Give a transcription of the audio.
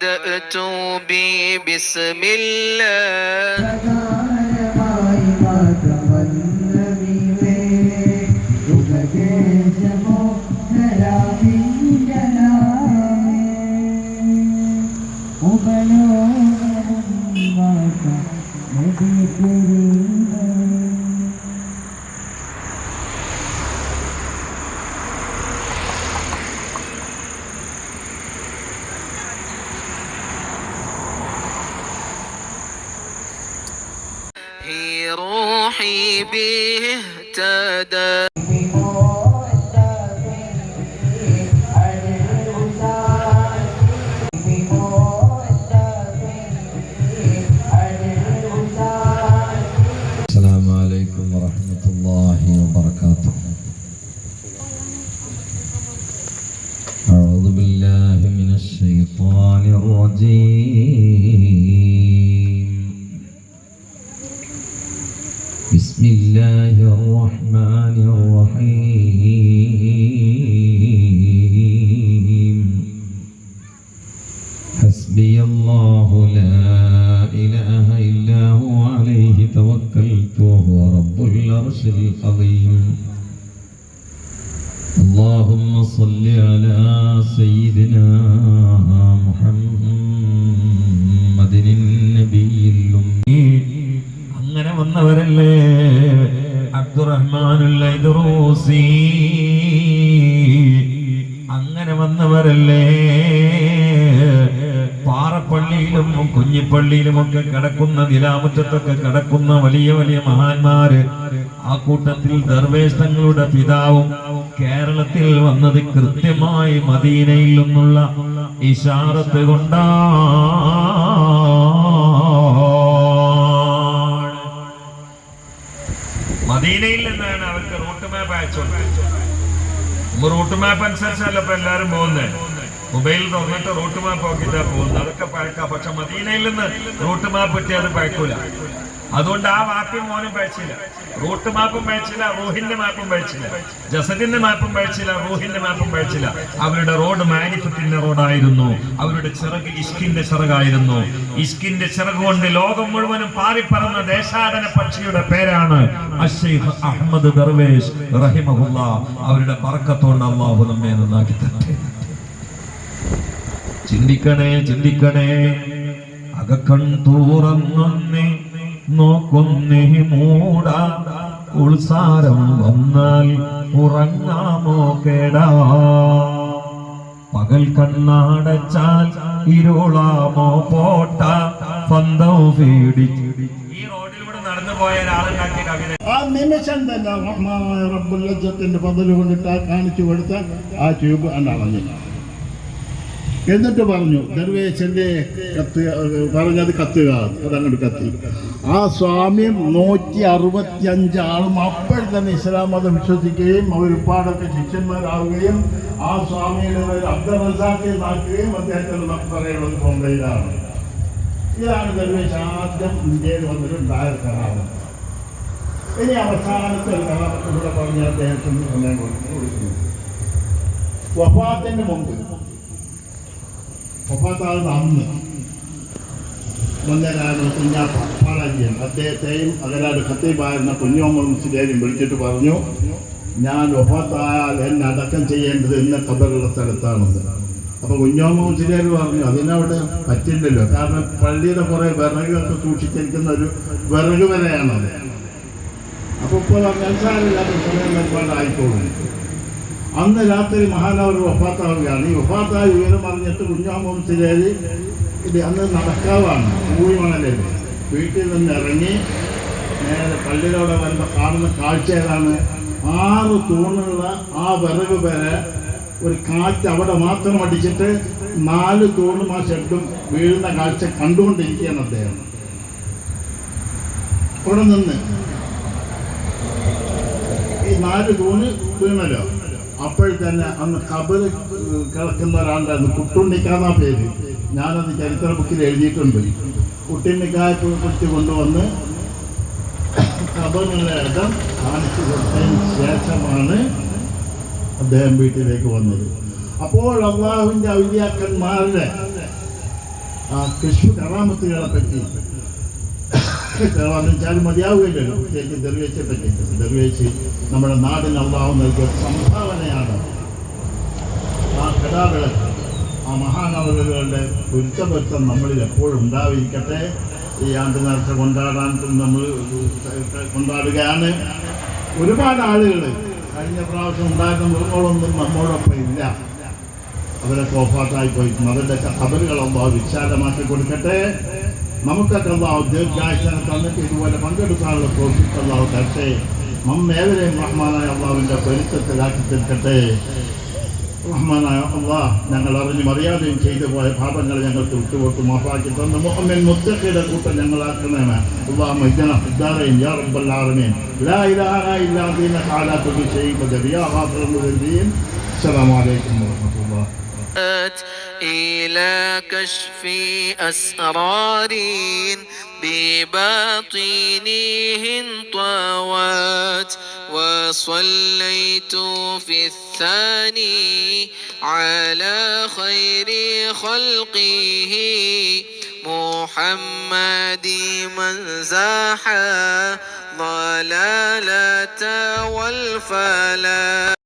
بدأت بي بسم الله. به اهتدى السلام عليكم ورحمة الله وبركاته أعوذ بالله من الشيطان الرجيم حسبي الله لا إله إلا هو عليه توكلت وهو رب العرش العظيم اللهم صل على سيدنا محمد النبي الأمي അങ്ങനെ വന്നവരല്ലേ അബ്ദുറഹ്മാനുൽ ഐദറൂസി അങ്ങനെ വന്നവരല്ലേ കുഞ്ഞിപ്പള്ളിയിലുമൊക്കെ കിടക്കുന്ന നിലാമുറ്റത്തൊക്കെ കിടക്കുന്ന വലിയ വലിയ മഹാന്മാര് ആ കൂട്ടത്തിൽ ദർവേഷ് തങ്ങളുടെ പിതാവും കേരളത്തിൽ വന്നത് കൃത്യമായി മദീനയിൽ നിന്നുള്ള ഇഷാറത്ത് കൊണ്ടാ മദീനയിൽ നിന്നാണ് അവർക്ക് റൂട്ട് മാപ്പ് അയച്ചോണ്ട്. റൂട്ട് മാപ്പ് അനുസരിച്ചല്ല എല്ലാരും പോകുന്നത് മൊബൈൽ തുറന്നിട്ട് റൂട്ട് മാപ്പ് നോക്കിട്ടാ പോകുന്നത്. അതൊക്കെ പഴക്കാം. പക്ഷെ മദീനയിൽ നിന്ന് റൂട്ട് മാപ്പ് കിട്ടിയാൽ അത് പഴക്കൂല. അതുകൊണ്ട് ആ വാക്കും മോനും പഴിച്ചില്ല. റൂട്ട് മാപ്പും പഴിച്ചില്ല റൂഹിന്റെ മാപ്പും പഴിച്ചില്ല. ജസദിന്റെ മാപ്പും പഴിച്ചില്ല റൂഹിന്റെ മാപ്പും പഴിച്ചില്ല. അവരുടെ റോഡ് മാനിഫത്തിന്റെ റോഡായിരുന്നു അവരുടെ ചിറക് ഇഷ്കിന്റെ ചിറകായിരുന്നു. ഇഷ്കിന്റെ ചിറക് കൊണ്ട് ലോകം മുഴുവനും പാറിപ്പറന്ന ദേശാടന പക്ഷിയുടെ പേരാണ് അഷെയ്ഖ് അഹമ്മദ് ദർവേഷ് റഹിമഹുല്ല. അവരുടെ പറക്കത്തോണ്ട് അള്ളാഹു നമ്മെ നന്നാക്കി തട്ടെ. ചിന്തിക്കണേ ചിന്തിക്കണേ. അകക്കൺ തുറന്നൊന്നേ നോക്കുന്നേ മൂടാ. ഉത്സാരം വന്നാൽ ഉറങ്ങാമോ കേടാ. പകൽ കണ്ണാടച്ചാൽ ഇരുളാമോ പോട്ട. പന്തം പേടി ഈ റോഡിലൂടെ നടന്നു പോയ ആ നിമിഷം തന്നെ ലജ്ജത്തിന്റെ പതിൽ കൊണ്ടിട്ട് കാണിച്ചു കൊടുത്ത ആ ട്യൂബ് അണ്ടളഞ്ഞു എന്നിട്ട് പറഞ്ഞു ദർവേശന്റെ കത്ത് പറഞ്ഞത് കത്തുക. അതങ്ങോട്ട് കത്തി. ആ സ്വാമ്യം നൂറ്റി അറുപത്തി അഞ്ചാളും അപ്പോൾ തന്നെ ഇസ്ലാം മതം വിശ്വസിക്കുകയും ഒരുപാടൊക്കെ ശിഷ്യന്മാരാവുകയും ആ സ്വാമിയുടെ അബ്ദുൾ നാക്കുകയും അദ്ദേഹത്തിന്റെ പറയുന്നത് ബോംബെയിലാണ്. ഇതാണ് ദർവേശ് ആദ്യം ഇന്ത്യയിൽ വന്നിട്ടുണ്ടായ കലാപം. ഇനി അവസാനത്തെ കലാപത്തിലൂടെ പറഞ്ഞ അദ്ദേഹത്തിന് സമയം കൊടുക്കുന്നു. വഫാത്തിന് മുമ്പ് വഫാത്താകുന്ന അന്ന് മുന്നേറാണ് കുഞ്ഞാപ്പ പാളാജിയൻ അദ്ദേഹത്തെയും അകലാട് ഖത്തീബായിരുന്ന കുഞ്ഞോമ്മ മുസ്ലിയാരും വിളിച്ചിട്ട് പറഞ്ഞു ഞാൻ ഒപ്പാത്തായാൽ എന്നെ അടക്കം ചെയ്യേണ്ടത് ഇന്ന കബറുള്ള സ്ഥലത്താണെന്ന്. അപ്പൊ കുഞ്ഞോമ്മ മുസ്ലിയാർ പറഞ്ഞു അതിനവിടെ പറ്റില്ലല്ലോ. കാരണം പള്ളിയുടെ കുറെ വിറകൊക്കെ സൂക്ഷിച്ചിരിക്കുന്ന ഒരു വിറക് വരെയാണത്. അപ്പൊ ഇപ്പോൾ മനസ്സിലാവില്ലാത്ത സമയം ഒരുപാട് ആയിക്കോളും അന്ന് രാത്രി മഹാനവർ വഫാത്താവുകയാണ്. ഈ വഫാത്തായ വിവരം അറിഞ്ഞിട്ട് കുഞ്ഞാമോൻ ചിലേരി ഇത് അന്ന് നടക്കാവാണ് ഊഴിമണലിൽ. വീട്ടിൽ നിന്ന് ഇറങ്ങി നേരെ പള്ളിയിലൂടെ വരുമ്പോൾ കാണുന്ന കാഴ്ച ഏതാണ്? ആറ് തൂണുള്ള ആ വിറക് വരെ ഒരു കാറ്റ് അവിടെ മാത്രം അടിച്ചിട്ട് നാല് തൂണും ആ ഷെഡും വീഴുന്ന കാഴ്ച കണ്ടുകൊണ്ടിരിക്കുകയാണ് അദ്ദേഹം. അവിടെ നിന്ന് ഈ നാല് തൂണ് വീണല്ലോ. അപ്പോൾ തന്നെ അന്ന് കബർ കിടക്കുന്ന ഒരാളുണ്ടായിരുന്നു. കുട്ടുണ്ണിക്കാന്ന പേര്. ഞാനത് ചരിത്ര ബുക്കിൽ എഴുതിയിട്ടുണ്ട്. കുട്ടുണ്ണിക്കായെ കുറിച്ച് കൊണ്ടുവന്ന് കബറിനുള്ള ഇടം കാണിച്ചു കൊടുത്തതിന് ശേഷമാണ് അദ്ദേഹം വീട്ടിലേക്ക് വന്നത്. അപ്പോൾ അള്ളാഹുവിന്റെ ഔലിയാക്കന്മാരുടെ ആ കൃഷി കറാമത്തുകളെ പറ്റി വെച്ചാൽ മതിയാവുകയില്ലല്ലോ. പ്രത്യേകിച്ച് ദർവേച്ചെ പറ്റി ദർവേച്ച് നമ്മുടെ നാടിന് അള്ളാഹു നൽകിയ സംഭാവനയാണ് ആ കടാവിളക്ക്. ആ മഹാനവലുകളുടെ പൊരുത്തപൊരുത്തം നമ്മളിൽ എപ്പോഴും ഉണ്ടാവിരിക്കട്ടെ ഈ ആണ്ട് നേർച്ച കൊണ്ടാടാൻ നമ്മൾ കൊണ്ടാടുകയാണ്. ഒരുപാട് ആളുകൾ കഴിഞ്ഞ പ്രാവശ്യം ഉണ്ടായിരുന്ന മൃഗങ്ങളൊന്നും നമ്മോടൊപ്പം ഇല്ല. അവരെ ഓഫാട്ടായി പോയി. അവരുടെ അള്ളാഹു വിശാലമാക്കി കൊടുക്കട്ടെ. നമുക്കൊക്കെ അള്ളാഹു ദീർഘായുസനെ തന്നിട്ട് ഇതുപോലെ പങ്കെടുക്കാനുള്ള പ്രോഫിറ്റ് അള്ളാഹു തരട്ടെ നമ്മേവരെയും റഹ്മാനായ അള്ളാഹുവിൻ്റെ പൊരുത്തത്തിലാക്കി തീർക്കട്ടെ റഹ്മാനായ അള്ളാഹ് ഞങ്ങൾ അറിഞ്ഞും അറിയാതെയും ചെയ്തു പോയ പാപങ്ങൾ ഞങ്ങൾക്ക് വിട്ടുപോട്ട് മാഫാക്കി തന്ന മുഹമ്മൻ മുത്തഖയുടെ കൂട്ടം ഞങ്ങളാക്കണമേ അള്ളാഹ് മൈദന ഇദ്ദാറയും യാ റബ്ബൽ ആലമീൻ ലാ ഇലാഹ ഇല്ലാ അൻത അലാ കുല്ലി ഷൈഇൻ ഖദീർ യാ ഗാഫിറൽ മുദ്ദിൻ അസ്സലാമു അലൈക്കും വറഹ്മത്തുള്ളാഹി إلى كشف أسرار بباطنه طوات وصليت في الثاني على خير خلقه محمد من زاح ضلالة والفلاح